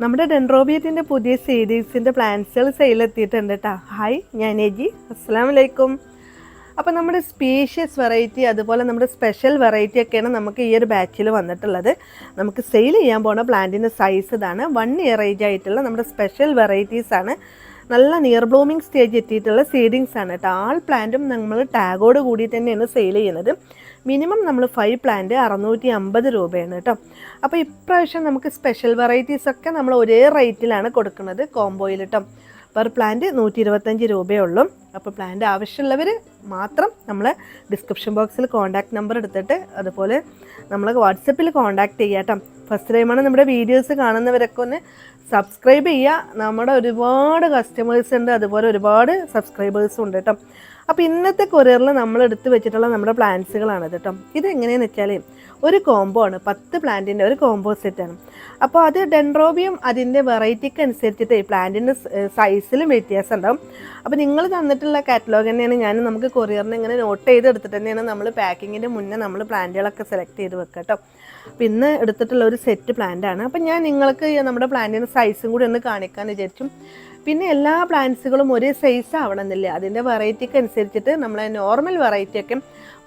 നമ്മുടെ ഡെൻറോബിയത്തിന്റെ പുതിയ സീരീസിന്റെ പ്ലാൻസുകൾ സെയിലെത്തിയിട്ടുണ്ട് കേട്ടോ ഹായ് ഞാൻ എജി. അസ്സാം വലൈക്കും അപ്പോൾ നമ്മുടെ സ്പീഷ്യസ് വെറൈറ്റി അതുപോലെ നമ്മുടെ സ്പെഷ്യൽ വെറൈറ്റി ഒക്കെയാണ് നമുക്ക് ഈ ഒരു ബാച്ചിൽ വന്നിട്ടുള്ളത്. നമുക്ക് സെയിൽ ചെയ്യാൻ പോണ പ്ലാന്റിന്റെ സൈസ് ഇതാണ്. വൺ ഇയർ ഏജ് ആയിട്ടുള്ള നമ്മുടെ സ്പെഷ്യൽ വെറൈറ്റീസ് ആണ് നല്ല നിയർ ബ്ലൂമിങ് സ്റ്റേജ് എത്തിയിട്ടുള്ള സീഡിങ്സ് ആണ് കേട്ടോ ആൾ പ്ലാന്റും നമ്മൾ ടാഗോട് കൂടി തന്നെയാണ് സെയിൽ ചെയ്യുന്നത്. മിനിമം നമ്മൾ ഫൈവ് പ്ലാന്റ് അറുന്നൂറ്റി അമ്പത് രൂപയാണ് കേട്ടോ അപ്പോൾ ഇപ്രാവശ്യം നമുക്ക് സ്പെഷ്യൽ വെറൈറ്റീസ് ഒക്കെ നമ്മൾ ഒരേ റേറ്റിലാണ് കൊടുക്കുന്നത് കോംബോയിൽ കേട്ടോ പെർ പ്ലാന്റ് നൂറ്റി ഇരുപത്തഞ്ച് രൂപയേ ഉള്ളൂ. അപ്പോൾ പ്ലാന്റ് ആവശ്യമുള്ളവർ മാത്രം നമ്മൾ ഡിസ്ക്രിപ്ഷൻ ബോക്സിൽ കോൺടാക്ട് നമ്പർ എടുത്തിട്ട് അതുപോലെ നമ്മൾ വാട്സപ്പിൽ കോൺടാക്ട് ചെയ്യാം ഫസ്റ്റ് ടൈമാണ് നമ്മുടെ വീഡിയോസ് കാണുന്നവരൊക്കെ ഒന്ന് സബ്സ്ക്രൈബ് ചെയ്യുക. നമ്മുടെ ഒരുപാട് കസ്റ്റമേഴ്സ് ഉണ്ട്. അതുപോലെ ഒരുപാട് സബ്സ്ക്രൈബേഴ്സും ഉണ്ട് കേട്ടോ. അപ്പോൾ ഇന്നത്തെ കൊറിയറിൽ നമ്മൾ എടുത്ത് വെച്ചിട്ടുള്ള നമ്മുടെ പ്ലാന്റ്സുകളാണ് കേട്ടോ ഇത് എങ്ങനെയാണെന്ന് വെച്ചാൽ ഒരു കോംബോ ആണ്. പത്ത് പ്ലാന്റിന്റെ ഒരു കോംബോ സെറ്റ് ആണ്. അപ്പോൾ അത് ഡെൻഡ്രോബിയം അതിന്റെ വെറൈറ്റിക്ക് അനുസരിച്ചിട്ട് പ്ലാന്റിന്റെ സൈസിലും വ്യത്യാസം ഉണ്ടാവും അപ്പോൾ നിങ്ങൾ തന്നിട്ടുള്ള കാറ്റലോഗ് തന്നെയാണ് ഞാൻ നമുക്ക് കൊറിയറിന് ഇങ്ങനെ നോട്ട് ചെയ്ത് എടുത്തിട്ട് തന്നെയാണ് നമ്മൾ പാക്കിങ്ങിന്റെ മുന്നേ നമ്മൾ പ്ലാന്റുകളൊക്കെ സെലക്ട് ചെയ്ത് വെക്കുക കേട്ടോ അപ്പോൾ ഇന്ന് എടുത്തിട്ടുള്ള ഒരു സെറ്റ് പ്ലാന്റ് ആണ്. അപ്പോൾ ഞാൻ നിങ്ങൾക്ക് നമ്മുടെ പ്ലാന്റിന്റെ സൈസും കൂടി ഒന്ന് കാണിക്കാൻ വിചാരിച്ചു. പിന്നെ എല്ലാ പ്ലാന്റ്സുകളും ഒരേ സൈസ് ആവണമെന്നില്ല. അതിന്റെ വെറൈറ്റിക്ക് അനുസരിച്ചിട്ട് നമ്മളെ നോർമൽ വെറൈറ്റിയൊക്കെ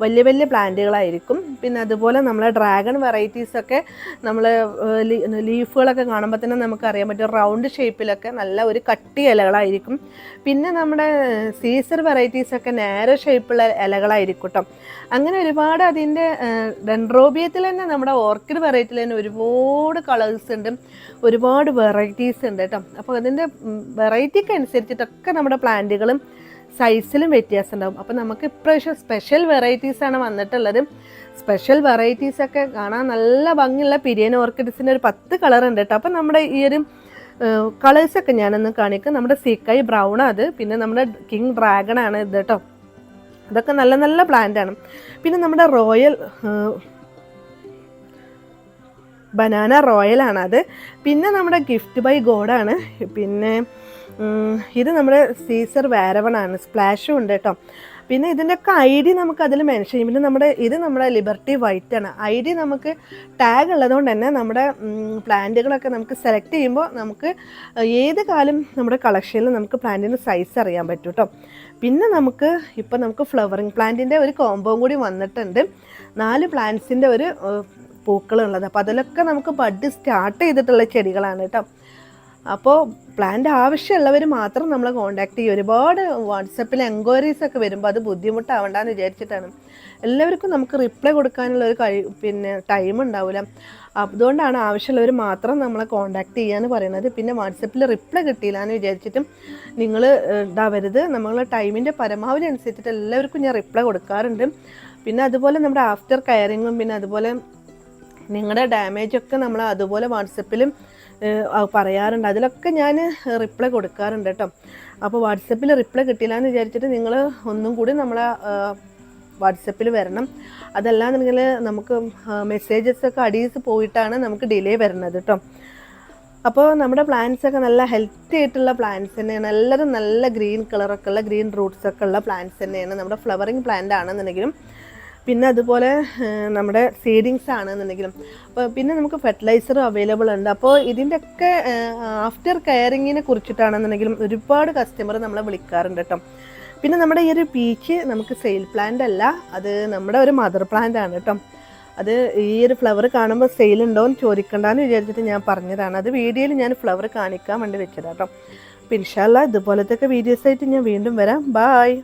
വലിയ വലിയ പ്ലാന്റുകളായിരിക്കും പിന്നെ അതുപോലെ നമ്മളെ ഡ്രാഗൺ വെറൈറ്റീസൊക്കെ നമ്മൾ ലീഫുകളൊക്കെ കാണുമ്പോൾ തന്നെ നമുക്ക് അറിയാൻ പറ്റും. റൗണ്ട് ഷേപ്പിലൊക്കെ നല്ല ഒരു കട്ടി ഇലകളായിരിക്കും. പിന്നെ നമ്മുടെ സീസർ വെറൈറ്റീസൊക്കെ നേരോ ഷേപ്പുള്ള ഇലകളായിരിക്കും അങ്ങനെ ഒരുപാട് അതിന്റെ ഡെൻഡ്രോബിയത്തിൽ തന്നെ നമ്മുടെ ഓർക്കിഡ് വെറൈറ്റിയിൽ തന്നെ ഒരുപാട് കളേഴ്സ് ഉണ്ട്. ഒരുപാട് വെറൈറ്റീസ് ഉണ്ട് കേട്ടോ അപ്പോൾ അതിന്റെ വെറൈറ്റിക്ക് അനുസരിച്ചിട്ടൊക്കെ നമ്മുടെ പ്ലാന്റുകളും സൈസിലും വ്യത്യാസം ഉണ്ടാവും അപ്പോൾ നമുക്ക് ഇപ്രാവശ്യം സ്പെഷ്യൽ വെറൈറ്റീസാണ് വന്നിട്ടുള്ളത്. സ്പെഷ്യൽ വെറൈറ്റീസ് ഒക്കെ കാണാൻ നല്ല ഭംഗിയുള്ള പിരിയൻ ഓർക്കിഡ്സിന്റെ ഒരു പത്ത് കളർ ഉണ്ട് കേട്ടോ. അപ്പോൾ നമ്മുടെ ഈ ഒരു കളേഴ്സൊക്കെ ഞാനൊന്ന് കാണിക്കും. നമ്മുടെ സീക്കായി ബ്രൗൺ അത്. പിന്നെ നമ്മുടെ കിങ് ഡ്രാഗൺ ആണ് ഇത് കേട്ടോ. അതൊക്കെ നല്ല നല്ല പ്ലാന്റ് ആണ്. പിന്നെ നമ്മുടെ റോയൽ ബനാന ആണ് അത്. പിന്നെ നമ്മുടെ ഗിഫ്റ്റ് ബൈ ഗോഡാണ് പിന്നെ ഇത് നമ്മുടെ സീസർ വേരവണാണ് സ്പ്ലാഷും ഉണ്ട് കേട്ടോ. പിന്നെ ഇതിന്റെയൊക്കെ ഐ ഡി നമുക്ക് അതിൽ മെൻഷൻ ചെയ്യും. പിന്നെ നമ്മുടെ ഇത് നമ്മുടെ ലിബർട്ടി വൈറ്റ് ആണ്. ഐ ഡി നമുക്ക് ടാഗ് ഉള്ളതുകൊണ്ട് തന്നെ നമ്മുടെ പ്ലാന്റുകളൊക്കെ നമുക്ക് സെലക്ട് ചെയ്യുമ്പോൾ നമുക്ക് ഏത് കാലം നമ്മുടെ കളക്ഷനിൽ നമുക്ക് പ്ലാന്റിന്റെ സൈസ് അറിയാൻ പറ്റും കേട്ടോ. പിന്നെ നമുക്ക് ഇപ്പം നമുക്ക് ഫ്ലവറിങ് പ്ലാന്റിന്റെ ഒരു കോമ്പോ കൂടി വന്നിട്ടുണ്ട്. നാല് പ്ലാന്റ്സിന്റെ ഒരു പൂക്കളുള്ളത്. അപ്പോൾ അതിലൊക്കെ നമുക്ക് ബഡ് സ്റ്റാർട്ട് ചെയ്തിട്ടുള്ള ചെടികളാണ് കേട്ടോ. അപ്പോൾ പ്ലാന്റ് ആവശ്യമുള്ളവർ മാത്രം നമ്മൾ കോൺടാക്ട് ചെയ്യും. ഒരുപാട് വാട്സപ്പിൽ എൻക്വയറീസ് ഒക്കെ വരുമ്പോൾ അത് ബുദ്ധിമുട്ടാവണ്ടെന്ന് വിചാരിച്ചിട്ടാണ്. എല്ലാവർക്കും നമുക്ക് റിപ്ലൈ കൊടുക്കാനുള്ള ഒരു കഴി പിന്നെ ടൈം ഉണ്ടാവില്ല അതുകൊണ്ടാണ് ആവശ്യമുള്ളവർ മാത്രം നമ്മളെ കോൺടാക്ട് ചെയ്യാന്ന് പറയുന്നത് പിന്നെ വാട്സപ്പിൽ റിപ്ലൈ കിട്ടിയില്ല എന്ന് വിചാരിച്ചിട്ടും നിങ്ങൾ ഇതാവരുത്. നമ്മൾ ടൈമിന്റെ പരമാവധി അനുസരിച്ചിട്ട് എല്ലാവർക്കും ഞാൻ റിപ്ലൈ കൊടുക്കാറുണ്ട്. പിന്നെ അതുപോലെ നമ്മുടെ ആഫ്റ്റർ കെയറിങ്ങും പിന്നെ അതുപോലെ നിങ്ങളുടെ ഡാമേജൊക്കെ നമ്മൾ അതുപോലെ വാട്സപ്പിലും പറയാറുണ്ട്. അതിലൊക്കെ ഞാൻ റിപ്ലൈ കൊടുക്കാറുണ്ട് കേട്ടോ. അപ്പോൾ വാട്സപ്പിൽ റിപ്ലൈ കിട്ടിയില്ല എന്ന് വിചാരിച്ചിട്ട് നിങ്ങൾ ഒന്നും കൂടി നമ്മളെ വാട്സപ്പിൽ വരണം. അതല്ലാന്നുണ്ടെങ്കിൽ നമുക്ക് മെസ്സേജസ് ഒക്കെ അടിയിച്ച് പോയിട്ടാണ് നമുക്ക് ഡിലേ വരുന്നത് കേട്ടോ. അപ്പോൾ നമ്മുടെ പ്ലാന്റ്സ് ഒക്കെ നല്ല ഹെൽത്തി ആയിട്ടുള്ള പ്ലാന്റ്സ് തന്നെയാണ്. എല്ലാവരും നല്ല ഗ്രീൻ കളറൊക്കെ ഉള്ള ഗ്രീൻ റൂട്ട്സ് ഒക്കെ ഉള്ള പ്ലാന്റ്സ് തന്നെയാണ്. നമ്മുടെ ഫ്ലവറിങ് പ്ലാന്റ് ആണെന്നുണ്ടെങ്കിലും പിന്നെ അതുപോലെ നമ്മുടെ സീഡിങ്സ് ആണെന്നുണ്ടെങ്കിലും. അപ്പോൾ പിന്നെ നമുക്ക് ഫെർട്ടിലൈസറും അവൈലബിൾ ഉണ്ട്. അപ്പോൾ ഇതിന്റെയൊക്കെ ആഫ്റ്റർ കെയറിങ്ങിനെ കുറിച്ചിട്ടാണെന്നുണ്ടെങ്കിലും ഒരുപാട് കസ്റ്റമർ നമ്മളെ വിളിക്കാറുണ്ട് കേട്ടോ. പിന്നെ നമ്മുടെ ഈ ഒരു പീച്ച് നമുക്ക് സെയിൽ പ്ലാന്റ് അല്ല അത് നമ്മുടെ ഒരു മദർ പ്ലാന്റ് ആണ് കേട്ടോ. അത് ഈ ഒരു ഫ്ലവർ കാണുമ്പോൾ സെയിൽ ഉണ്ടോ എന്ന് ചോദിക്കണ്ടെന്ന് വിചാരിച്ചിട്ട് ഞാൻ പറഞ്ഞതാണ്. അത് വീഡിയോയിൽ ഞാൻ ഫ്ലവർ കാണിക്കാൻ വേണ്ടി വെച്ചതാണ് കേട്ടോ. ഇൻഷാല്ല ഇതുപോലത്തെ വീഡിയോസായിട്ട് ഞാൻ വീണ്ടും വരാം. ബായ്